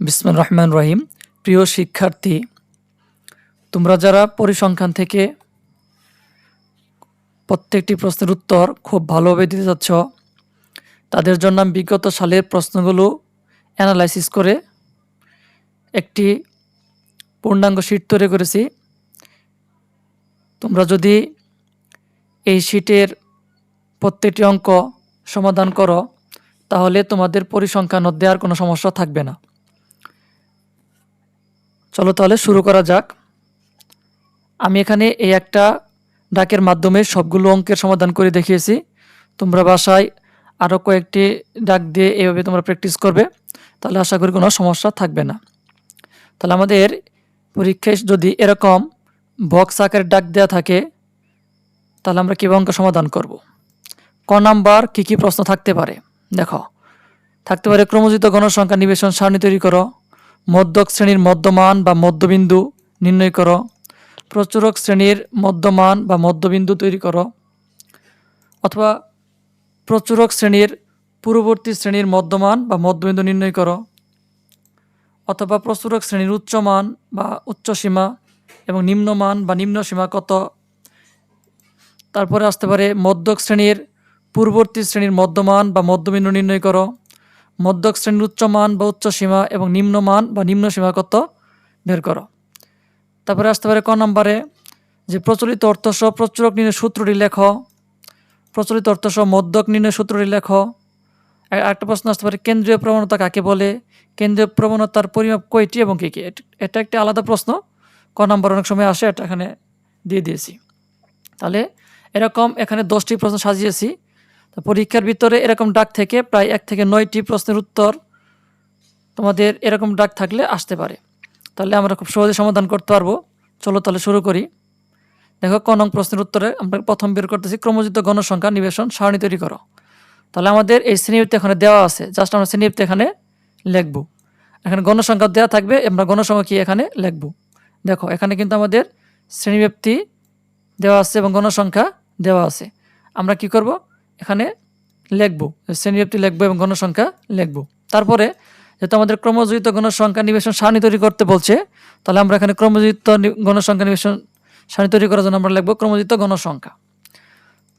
বিসমুর রহমান রহিম প্রিয় শিক্ষার্থী, তোমরা যারা পরিসংখ্যান থেকে প্রত্যেকটি প্রশ্নের উত্তর খুব ভালোভাবে দিতে যাচ্ছ তাদের জন্য আমি বিগত সালের প্রশ্নগুলো অ্যানালাইসিস করে একটি পূর্ণাঙ্গ শীট তৈরি করেছি। তোমরা যদি এই শীটের প্রত্যেকটি অঙ্ক সমাধান করো, তাহলে তোমাদের পরিসংখ্যান অধ্যায়ে আর কোনো সমস্যা থাকবে না। চলো তাহলে শুরু করা যাক। আমি এখানে এই একটা ডাকের মাধ্যমে সবগুলো অঙ্কের সমাধান করে দেখিয়েছি। তোমরা বাসায় আরও কয়েকটি ডাক দিয়ে এভাবে তোমরা প্র্যাকটিস করবে, তাহলে আশা করি কোনো সমস্যা থাকবে না। তাহলে আমাদের পরীক্ষায় যদি এরকম বক্স আকারের ডাক দেওয়া থাকে, তাহলে আমরা কীভাবে অঙ্ক সমাধান করব? ক নাম্বার কী কী প্রশ্ন থাকতে পারে? দেখো, থাকতে পারে ক্রমজিত গণসংখ্যা নিবেশন সারণী তৈরি করো। মধ্যক শ্রেণির মধ্যমান বা মধ্যবিন্দু নির্ণয় করো। প্রচুরক শ্রেণির মধ্যমান বা মধ্যবিন্দু তৈরি করো। অথবা প্রচুরক শ্রেণির পূর্ববর্তী শ্রেণির মধ্যমান বা মধ্যবিন্দু নির্ণয় করো। অথবা প্রচুরক শ্রেণির উচ্চমান বা উচ্চ সীমা এবং নিম্নমান বা নিম্ন সীমা কত। তারপরে আসতে পারে মধ্যক শ্রেণির পূর্ববর্তী শ্রেণির মধ্যমান বা মধ্যবিন্দু নির্ণয় করো। মধ্যক শ্রেণির উচ্চমান বা উচ্চ সীমা এবং নিম্নমান বা নিম্ন সীমা কত? বের করো। তারপরে আসতে পারে ক নম্বরে, যে প্রচলিত অর্থসহ প্রচুরক নির্ণয় সূত্রটি লেখ। প্রচলিত অর্থসহ মধ্যক নির্ণয় সূত্রটি লেখ। একটা প্রশ্ন আসতে পারে, কেন্দ্রীয় প্রবণতা কাকে বলে? কেন্দ্রীয় প্রবণতার পরিমাপ কয়টি এবং কী কী? এটা একটি আলাদা প্রশ্ন। ক নম্বর অনেক সময় আসে, এটা এখানে দিয়ে দিয়েছি। তাহলে এরকম এখানে দশটি প্রশ্ন সাজিয়েছি। তো পরীক্ষার ভিতরে এরকম ডাক থেকে প্রায় এক থেকে নয়টি প্রশ্নের উত্তর তোমাদের এরকম ডাক থাকলে আসতে পারে। তাহলে আমরা খুব সহজে সমাধান করতে পারব। চলো তাহলে শুরু করি। দেখো, ক নং প্রশ্নের উত্তরে আমরা প্রথম বের করতেছি ক্রমজিত গণসংখ্যা নিবেশন সারণী তৈরি করো। তাহলে আমাদের এই শ্রেণীবৃত্তি এখানে দেওয়া আছে, জাস্ট আমরা শ্রেণীবৃত্তি এখানে লিখব। এখানে গণসংখ্যা দেওয়া থাকবে, আমরা গণসংখ্যা কি এখানে লিখব? দেখো, এখানে কিন্তু আমাদের শ্রেণীব্যাপ্তি দেওয়া আছে এবং গণসংখ্যা দেওয়া আছে। আমরা কি করব? এখানে লিখব, শ্রেণীব্যাপ্তি লিখব এবং গণসংখ্যা লিখব। তারপরে যেহেতু আমাদের ক্রমযুক্ত গণসংখ্যা নিবেশন সারণী তৈরি করতে বলছে, তাহলে আমরা এখানে ক্রমযুক্ত গণসংখ্যা নিবেশন সারণী তৈরি করার জন্য আমরা লিখব ক্রমযুক্ত গণসংখ্যা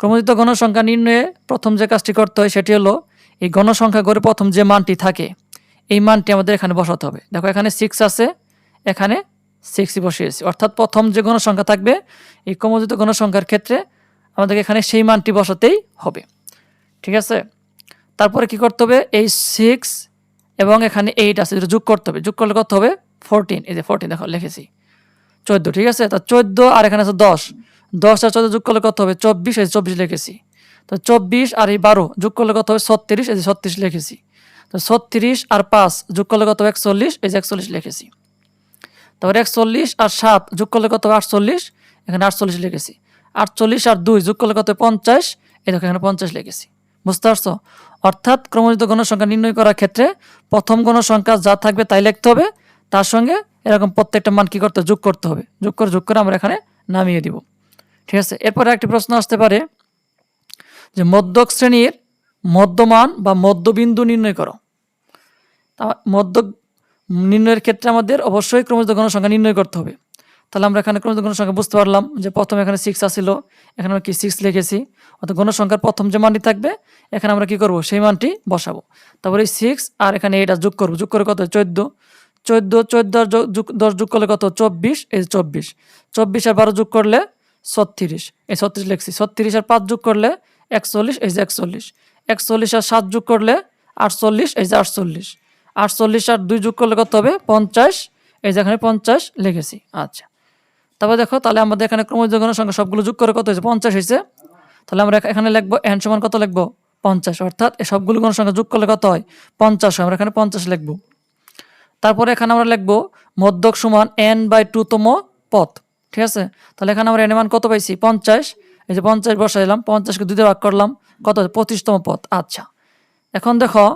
ক্রমযুক্ত গণসংখ্যা নির্ণয়ে প্রথম যে কাজটি করতে হয় সেটি হলো, এই গণসংখ্যা গড়ে প্রথম যে মানটি থাকে, এই মানটি আমাদের এখানে বসাতে হবে। দেখো এখানে সিক্স আছে, এখানে সিক্সই বসিয়েছি। অর্থাৎ প্রথম যে গণসংখ্যা থাকবে, এই ক্রমযুক্ত গণসংখ্যার ক্ষেত্রে আমাদের এখানে সেই মানটি বসাতেই হবে। ঠিক আছে? তারপরে কি করতে হবে? এই সিক্স এবং এখানে এইট আছে যেটা যোগ করতে হবে। যোগ করলে কত হবে? ফোরটিন এই যে ফোরটিন দেখো, লিখেছি। চোদ্দ, ঠিক আছে? তা চোদ্দ আর এখানে আছে দশ। দশ আর চোদ্দ যোগ করলে কত হবে? চব্বিশ। এই চব্বিশ লিখেছি। তো চব্বিশ আর এই বারো যোগ করলে কত হবে? ছত্রিশ। এই যে ছত্রিশ লিখেছি। তো ছত্রিশ আর পাঁচ যোগ করলে কত হবে? একচল্লিশ। এই যে একচল্লিশ লিখেছি। তারপরে একচল্লিশ আর সাত যোগ করলে কত হবে? আটচল্লিশ। এখানে আটচল্লিশ লিখেছি। আটচল্লিশ আর দুই, যোগ করলে কত? পঞ্চাশ। এই দেখো, এখানে পঞ্চাশ লিখেছি। বুঝতে পারছ? অর্থাৎ ক্রমজিত গণসংখ্যা নির্ণয় করার ক্ষেত্রে প্রথম গণসংখ্যা যা থাকবে তাই লিখতে হবে। তার সঙ্গে এরকম প্রত্যেকটা মান কি করতে যোগ করতে হবে। যোগ করে যোগ করে আমরা এখানে নামিয়ে দিব। ঠিক আছে? এরপরে একটি প্রশ্ন আসতে পারে যে মধ্যক শ্রেণির মধ্যমান বা মধ্যবিন্দু নির্ণয় করো। তা মধ্য নির্ণয়ের ক্ষেত্রে আমাদের অবশ্যই ক্রমজিত গণসংখ্যা নির্ণয় করতে হবে। তাহলে আমরা এখানে ক্রমজিত গণসংখ্যা বুঝতে পারলাম যে প্রথম এখানে সিক্স আসছিল এখানে আমরা কি সিক্স লিখেছি, অর্থাৎ গণসংখ্যার প্রথম যে মানটি থাকবে, এখানে আমরা কি করব? সেই মানটি বসাবো। তারপরে এই সিক্স আর এখানে এটা যোগ করব। যোগ করে কত চোদ্দ। চোদ্দ চোদ্দ আর দশ যোগ করলে কত? চব্বিশ, এই চব্বিশ। চব্বিশ আর বারো যোগ করলে ছত্রিশ। এই ছত্রিশ লিখছি। ছত্রিশ আর পাঁচ যোগ করলে একচল্লিশ, এই যে একচল্লিশ। একচল্লিশ আর সাত যোগ করলে আটচল্লিশ, এই যে আটচল্লিশ। আটচল্লিশ আর দুই যোগ করলে কত হবে? পঞ্চাশ। এই যে এখানে পঞ্চাশ লিখেছি। আচ্ছা। তারপর দেখো, তাহলে আমাদের এখানে ক্রমযোগ সংখ্যা সবগুলো যোগ করে কত হয়েছে? পঞ্চাশ হয়েছে। তাহলে আমরা এখানে লিখব এন সমান কত লিখব? পঞ্চাশ। অর্থাৎ এই সবগুলো গণসংখ্যা যোগ করলে কত হয়? পঞ্চাশ হয়। আমরা এখানে পঞ্চাশ লিখব। তারপরে এখানে আমরা লিখব, মধ্যক সমান এন বাই টু তম পথ ঠিক আছে? তাহলে এখানে আমরা এন মান কত পাইছি? পঞ্চাশ। এই যে পঞ্চাশ বসাইলাম পঞ্চাশকে দিয়ে ভাগ করলাম, কত পঁচিশতম পথ আচ্ছা। এখন দেখো,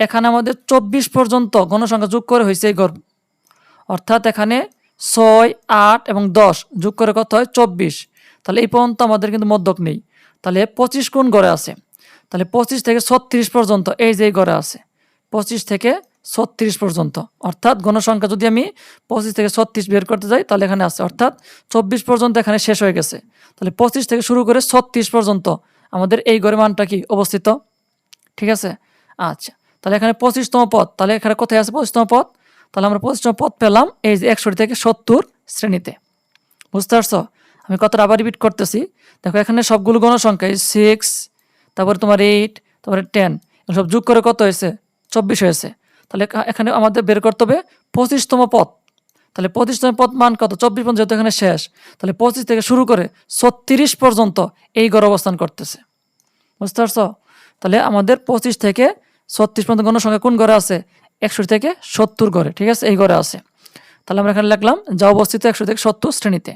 এখানে আমাদের চব্বিশ পর্যন্ত গণসংখ্যা যোগ করে হয়েছে এই গর্ব অর্থাৎ এখানে ছয়, আট এবং দশ। যোগ করে কত হয়? চব্বিশ। তাহলে এই পর্যন্ত আমাদের কিন্তু মধ্যক নেই। তাহলে পঁচিশ কোন গড়ে আছে? তাহলে পঁচিশ থেকে ছত্রিশ পর্যন্ত এই যে গড়ে আছে, পঁচিশ থেকে ছত্রিশ পর্যন্ত। অর্থাৎ গণসংখ্যা যদি আমি পঁচিশ থেকে ছত্রিশ বের করতে যাই, তাহলে এখানে আছে। অর্থাৎ চব্বিশ পর্যন্ত এখানে শেষ হয়ে গেছে। তাহলে পঁচিশ থেকে শুরু করে ছত্রিশ পর্যন্ত আমাদের এই গড়ে মানটা কি? অবস্থিত। ঠিক আছে? আচ্ছা। তাহলে এখানে পঁচিশতম পদ। তাহলে এখানে কোথায় আছে পঁচিশতম পদ? তাহলে আমরা পঁচিশতম পদ পেলাম, এই যে একষট্টি থেকে সত্তর শ্রেণীতে। বুঝতে পারছ? আমি কথাটা আবার রিপিট করতেছি। দেখো, এখানে সবগুলো গণসংখ্যা, এই সিক্স তারপরে তোমার এইট তারপরে টেন সব যোগ করে কত হয়েছে? চব্বিশ হয়েছে। তাহলে এখা- এখানে আমাদের বের করতে হবে পঁচিশতম পথ। তাহলে পঁচিশতম পথ মান কত? চব্বিশ পর্যন্ত যেহেতু এখানে শেষ, তাহলে পঁচিশ থেকে শুরু করে ছত্রিশ পর্যন্ত এই গড় অবস্থান করতেছে। বুঝতে পারছ? তাহলে আমাদের পঁচিশ থেকে ছত্রিশ পর্যন্ত গণসংখ্যা কোন ঘরে আছে? একশো থেকে সত্তর ঘরে, ঠিক আছে? এই ঘরে আছে। তাহলে আমরা এখানে লিখলাম, যা অবস্থিত একশো থেকে সত্তর শ্রেণীতে।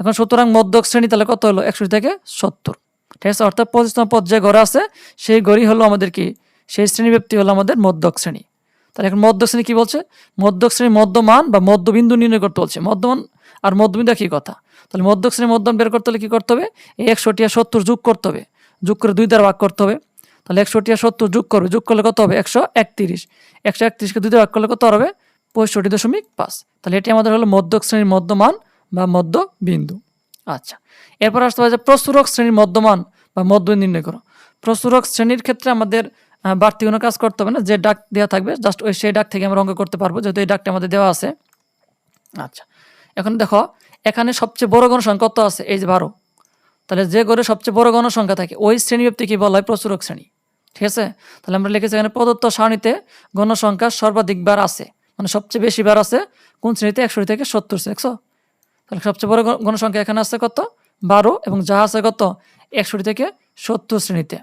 এখন সুতরাং মধ্যক শ্রেণি তাহলে কত হলো? একশো থেকে সত্তর। ঠিক আছে? অর্থাৎ পঁচিশতম পদ যে ঘরে আছে, সেই ঘরই হলো আমাদের কি? সেই শ্রেণি ব্যক্তি হলো আমাদের মধ্যক শ্রেণি। তাহলে এখন মধ্যক শ্রেণি কী বলছে? মধ্যক শ্রেণি মধ্যমান বা মধ্যবিন্দু নির্ণয় করতে বলছে। মধ্যমান আর মধ্যবিন্দু একই কথা। তাহলে মধ্যক শ্রেণি মধ্যমান বের করতে হলে কী করতে হবে? এই একশোটি আর সত্তর যোগ করতে হবে। যোগ করে দুই দ্বারা ভাগ করতে হবে। তাহলে একশোটি আর সত্তর যোগ করবে, যোগ করলে কত হবে? একশো একত্রিশ। একশো একত্রিশকে দ্বারা ভাগ করলে কত হবে? পঁয়ষট্টি দশমিক পাঁচ। তাহলে এটি আমাদের হলো মধ্যক শ্রেণির মধ্যমান বা মধ্য বিন্দু আচ্ছা এরপর আসতে পারে যে প্রসূরক শ্রেণির মধ্যমান বা মধ্য নির্ণয় করো। প্রসূরক শ্রেণির ক্ষেত্রে আমাদের বাড়তি কোনো কাজ করতে হবে না, যে ডাক দেওয়া থাকবে জাস্ট ওই সেই ডাক থেকে আমরা অঙ্ক করতে পারব, যেহেতু এই ডাকটা আমাদের দেওয়া আছে। আচ্ছা এখন দেখো, এখানে সবচেয়ে বড় গণসংখ্যা কত আছে? এই যে বারো। তাহলে যে ঘরে সবচেয়ে বড় গণসংখ্যা থাকে, ওই শ্রেণি ব্যক্তি কি বলা হয়? প্রচুরক শ্রেণি। ঠিক আছে? তাহলে আমরা লিখেছি এখানে প্রদত্ত সারণীতে গণসংখ্যা সর্বাধিক বার আছে। মানে সবচেয়ে বেশি বার আছে কোন শ্রেণীতে? একশো থেকে সত্তর একশো তাহলে সবচেয়ে বড় গণ- গণসংখ্যা এখানে আছে কত? বারো এবং যা আছে কত? একষট্টি থেকে সত্তর শ্রেণীতে।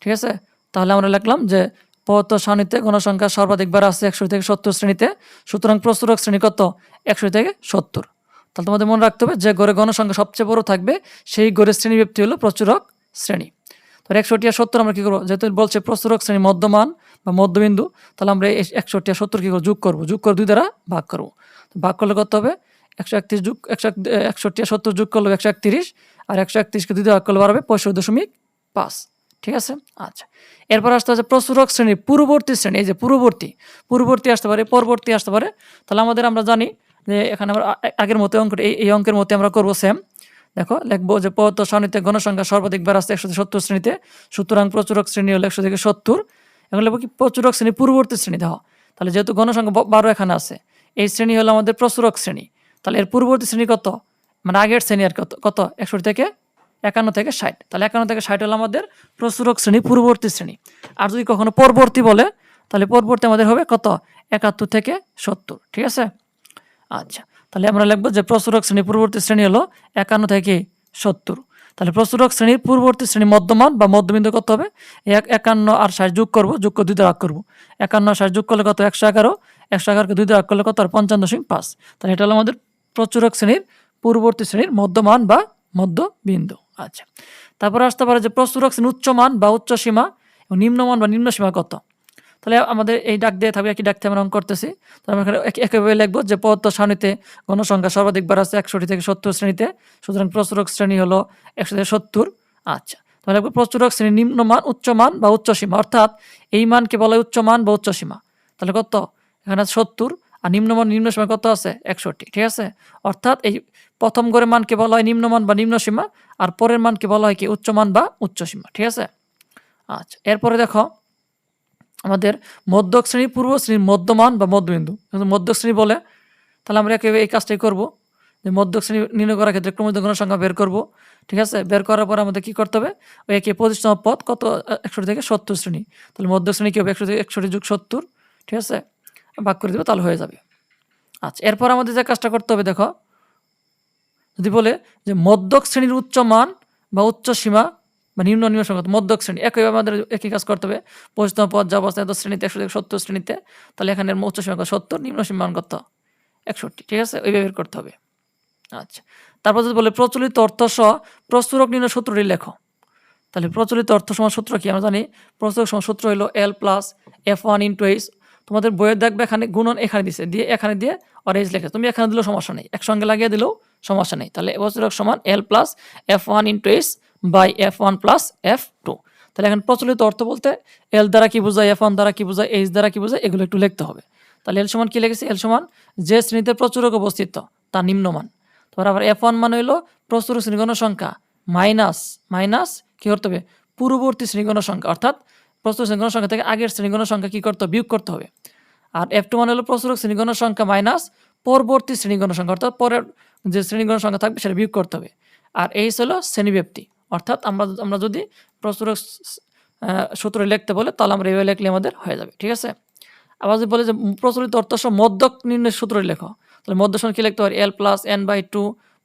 ঠিক আছে? তাহলে আমরা লিখলাম যে পদার্থ সারণীতে গণসংখ্যা সর্বাধিকবার আছে একশো থেকে সত্তর শ্রেণীতে। সুতরাং প্রস্তুরক শ্রেণি কত? একশো থেকে সত্তর। তাহলে তোমাদের মনে রাখতে হবে যে গড়ে গণসংখ্যা সবচেয়ে বড় থাকবে সেই গড়ের শ্রেণি ব্যক্তি হলো প্রচুরক শ্রেণি। তো একষট্টি আর সত্তর আমরা কী করব? যেহেতু বলছে প্রচুরক শ্রেণি মধ্যমান বা মধ্যবিন্দু, তাহলে আমরা এই একষট্টি আর সত্তর কী করব? যোগ করব। যোগ করে দুই দ্বারা ভাগ করব। ভাগ করলে করতে হবে? একশো একত্রিশ যোগ, একশো এক- একষট্টি আর সত্তর যোগ করলে একশো একত্রিশ, আর একশো একত্রিশকে দুই দিয়ে ভাগ করলে বাড়বে পঁয়ষট্টি দশমিক পাঁচ। ঠিক আছে? আচ্ছা। এরপর আসতে হচ্ছে প্রচুরক শ্রেণি, পূর্ববর্তী শ্রেণি। এই যে পূর্ববর্তী পূর্ববর্তী আসতে পারে, পরবর্তী আসতে পারে। তাহলে আমাদের আমরা জানি যে এখানে আমরা আগের মতো অঙ্ক এই অঙ্কের মতো আমরা করব সেম দেখো, লিখব যে পদার্থ সারণীতে গণসংখ্যা সর্বাধিক বার আসছে একশো সত্তর শ্রেণীতে। সুতরাং প্রচুরক শ্রেণি হলো একশো থেকে সত্তর। এখন লিখব কি, প্রচুরক শ্রেণি, পূর্ববর্তী শ্রেণি, দেখো। তাহলে যেহেতু গণসংখ্যা বারো এখানে আছে, এই শ্রেণি হলো আমাদের প্রচুরক শ্রেণি। তাহলে এর পূর্ববর্তী শ্রেণি কত? মানে আগের শ্রেণি আর কত কত? একশো থেকে একান্ন থেকে ষাট। তাহলে একান্ন থেকে ষাট হলো আমাদের প্রচুরক শ্রেণি, পূর্ববর্তী শ্রেণি। আর যদি কখনো পরবর্তী বলে, তাহলে পরবর্তী আমাদের হবে কত? একাত্তর থেকে সত্তর, ঠিক আছে? আচ্ছা। তাহলে আমরা লিখব যে প্রচুরক শ্রেণি পূর্ববর্তী শ্রেণি হলো একান্ন থেকে সত্তর। তাহলে প্রচুরক শ্রেণির পূর্ববর্তী শ্রেণি মধ্যমান বা মধ্যবিন্দু কত হবে? এক, একান্ন আর ষাট যোগ করব, যোগ করে দুই ভাগ করব। একান্ন আর যোগ করলে কত? একশো এগারো। একশো এগারোকে দুই ভাগ করলে কত? আর পঞ্চান্ন দশমিক পাঁচ। তাহলে এটা হলো আমাদের প্রচুরক শ্রেণির পূর্ববর্তী শ্রেণির মধ্যমান বা মধ্যবিন্দু। আচ্ছা। তারপরে আসতে পারে যে প্রচুরক শ্রেণি উচ্চমান বা উচ্চ সীমা এবং নিম্নমান বা নিম্ন সীমা কত? তাহলে আমাদের এই ডাক দিয়ে থাকবে একই ডাক থেকে আমরা করতেছি। তাহলে আমরা এখানে লিখব যে পদার্থ সারণীতে গণসংখ্যা সর্বাধিক বার আছে একষট্টি থেকে সত্তর শ্রেণীতে, সুতরাং প্রচুরক শ্রেণি হলো একশো থেকে সত্তর। আচ্ছা তাহলে লিখব প্রচুরক শ্রেণি নিম্নমান উচ্চমান বা উচ্চ সীমা, অর্থাৎ এই মানকে বলা হয় উচ্চমান বা উচ্চ সীমা। তাহলে কত? এখানে সত্তর, আর নিম্নমান নিম্ন সীমা কত আছে? একষট্টি, ঠিক আছে? অর্থাৎ এই প্রথম গড়ের মানকে বলা হয় নিম্নমান বা নিম্ন সীমা, আর পরের মানকে বলা হয় কি উচ্চমান বা উচ্চ সীমা, ঠিক আছে? আচ্ছা এরপরে দেখো আমাদের মধ্যক শ্রেণি, পূর্ব শ্রেণির মধ্যমান বা মধ্যবিন্দু। মধ্যক শ্রেণি বলে, তাহলে আমরা একেবারে এই কাজটাই করব, যে মধ্যক শ্রেণি নির্ণয় করার ক্ষেত্রে ক্রমিত সংখ্যা বের করব। ঠিক আছে? বের করার পর আমাদের কী করতে হবে? ওই একে পঁচিশতম পদ, কত? একষট্টি থেকে সত্তর শ্রেণি। তাহলে মধ্যক শ্রেণি কী হবে? একশো থেকে একষট্টি যুগ সত্তর। ঠিক আছে? ভাগ করে দেবো, তাহলে হয়ে যাবে। আচ্ছা এরপর আমাদের যে কাজটা করতে হবে, দেখো। যদি বলে যে মধ্যক শ্রেণির উচ্চ মান বা উচ্চ সীমা বা নিম্ন নিম্ন সংখ্যা মধ্যক শ্রেণি। একইভাবে আমাদের একই কাজ করতে হবে। পঁচিশতম পদ, যা অবস্থা এত শ্রেণীতে, একশো থেকে সত্তর শ্রেণীতে, তাহলে এখানে উচ্চ কত? সত্তর, নিম্ন সীমা মান কত? একষট্টি, ঠিক আছে? ওইভাবে করতে হবে। আচ্ছা তারপর যদি বলে প্রচলিত অর্থ সহ প্রস্তুরক নিম্ন সূত্রটি লেখো। তাহলে প্রচলিত অর্থ সমান সূত্র কি? আমরা জানি প্রচলিত সমান সূত্র হলো L plus F one into H তোমাদের বইয়ে দেখবে এখানে গুণন এখানে দিছে, দিয়ে এখানে দিয়ে এইচ লেখে। তুমি এখানে দিলেও সমস্যা নেই। একসঙ্গে লাগিয়ে দিলেও সমস্যা নেই। তাহলে প্রচুরক সমান L plus F one into H by F one plus F two তাহলে এখন প্রচলিত অর্থ বলতে এল দ্বারা কি বোঝায় এফ ওয়ান দ্বারা কি বোঝায় এইচ দ্বারা কি বোঝায় এগুলো একটু লিখতে হবে। তাহলে এল সমান কী লিখেছে? এল সমান যে শ্রেণীতে প্রচুরক অবস্থিত, তার নিম্নমান। তারপর আবার এফ ওয়ান মানে হলো প্রচুর শ্রেণীগণ সংখ্যা মাইনাস মাইনাস কী করতে হবে? পূর্ববর্তী শ্রেণীগণ সংখ্যা, অর্থাৎ প্রচুর শ্রেণীগণ সংখ্যা থেকে আগের শ্রেণীগণ সংখ্যা কি করতে বিয়োগ করতে হবে। আর এফ টু মানে হলো প্রচুরক শ্রেণীগণ সংখ্যা মাইনাস পরবর্তী শ্রেণীগণ সংখ্যা, অর্থাৎ পরের যে শ্রেণীগণ সংখ্যা থাকবে সেটা বিয়োগ করতে হবে। আর এইচ হলো শ্রেণীব্যাপ্তি। অর্থাৎ আমরা আমরা যদি প্রচুরক সূত্র লিখতে বলে, তাহলে আমরা এইভাবে লিখলে আমাদের হয়ে যাবে, ঠিক আছে? আবার যদি বলে যে প্রচলিত অর্থ সহ মধ্যক নির্ণয় সূত্র লেখো, তাহলে মধ্য সমান কি লিখতে পারি? L plus N by two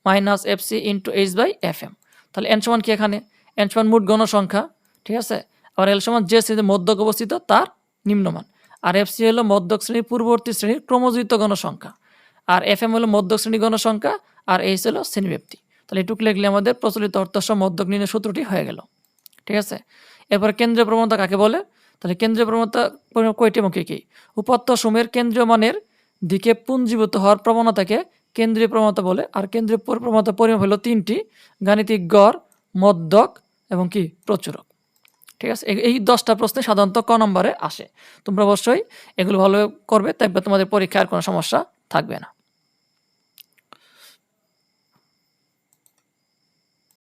minus F C into H by F M তাহলে এন সমান কি এখানে? এন সমান মোট গণসংখ্যা, ঠিক আছে? আবার এল সমান যে শ্রেণীতে মধ্যক অবস্থিত, তার নিম্নমান। আর এফ সি হলো মধ্যক শ্রেণির পূর্ববর্তী শ্রেণির ক্রমযুক্ত গণসংখ্যা। আর এফ এম হলো মধ্যক শ্রেণি গণসংখ্যা, আর এইচ হলো শ্রেণীব্যাপ্তি। তাহলে এটুকু লিখলে আমাদের প্রচলিত অর্থ সহ মধ্যক নির্ণয় সূত্রটি হয়ে গেল। ঠিক আছে? এরপর কেন্দ্রীয় প্রবণতা কাকে বলে? তাহলে কেন্দ্রীয় প্রবণতা কয়টি এবং কী? কী সময়ের কেন্দ্রীয় মানের দিকে পুঞ্জীভূত হওয়ার প্রবণতাকে কেন্দ্রীয় প্রবণতা বলে, আর কেন্দ্রীয় পর- প্রবণতা পরিমাপ হলো তিনটি, গাণিতিক গড় মদ্যক এবং কি? প্রচুরক। ঠিক আছে? এই- এই দশটা প্রশ্নে সাধারণত ক নম্বরে আসে। তোমরা অবশ্যই এগুলো ভালো করবে, তাই তোমাদের পরীক্ষার কোনো সমস্যা থাকবে না।